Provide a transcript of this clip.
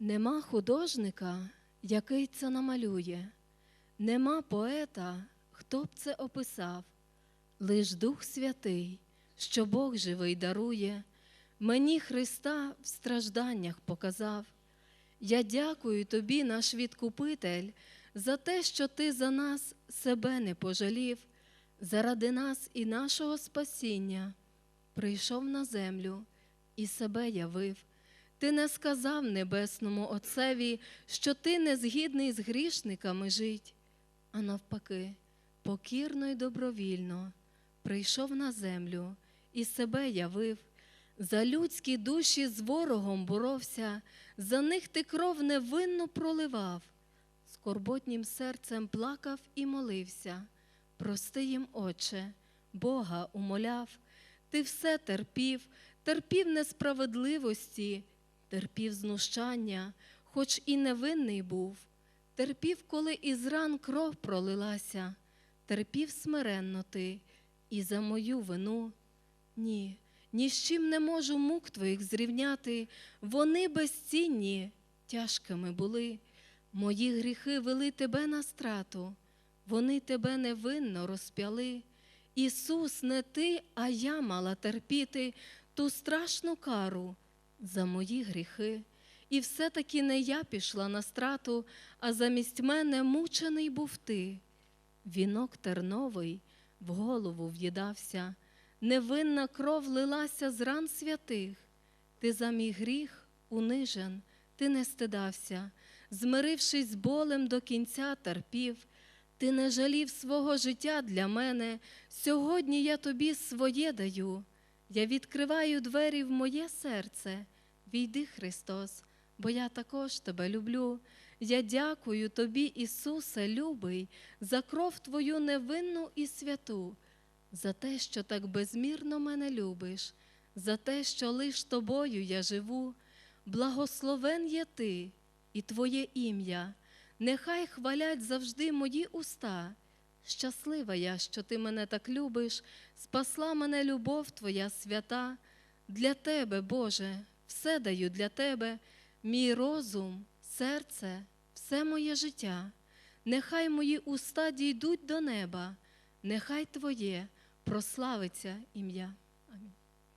Нема художника, який це намалює, нема поета, хто б це описав, лиш Дух Святий, що Бог живий дарує, мені Христа в стражданнях показав. Я дякую тобі, наш відкупитель, за те, що ти за нас себе не пожалів, заради нас і нашого спасіння прийшов на землю і себе явив. Ти не сказав небесному Отцеві, що ти не згідний з грішниками жить, а навпаки, покірно й добровільно прийшов на землю і себе явив. За людські душі з ворогом боровся, за них ти кров невинно проливав, скорботнім серцем плакав і молився. Прости їм, Отче, Бога умоляв, ти все терпів, терпів несправедливості, терпів знущання, хоч і невинний був, терпів, коли із ран кров пролилася, терпів смиренно ти і за мою вину. Ні, ні з чим не можу мук твоїх зрівняти, вони безцінні, тяжкими були. Мої гріхи вели тебе на страту, вони тебе невинно розп'яли. Ісус, не ти, а я мала терпіти ту страшну кару за мої гріхи. І все-таки не я пішла на страту, а замість мене мучений був ти. Вінок терновий в голову в'їдався, невинна кров лилася з ран святих. Ти за мій гріх унижен, ти не стидався, змирившись з болем до кінця терпів. Ти не жалів свого життя для мене. Сьогодні я тобі своє даю. Я відкриваю двері в моє серце. Війди, Христос, бо я також тебе люблю. Я дякую тобі, Ісусе, любий, за кров Твою невинну і святу, за те, що так безмірно мене любиш, за те, що лиш тобою я живу. Благословен є ти і Твоє ім'я. Нехай хвалять завжди мої уста. Щаслива я, що ти мене так любиш, спасла мене любов Твоя свята. Для Тебе, Боже, все даю для Тебе, мій розум, серце, все моє життя. Нехай мої уста дійдуть до неба, нехай Твоє прославиться ім'я.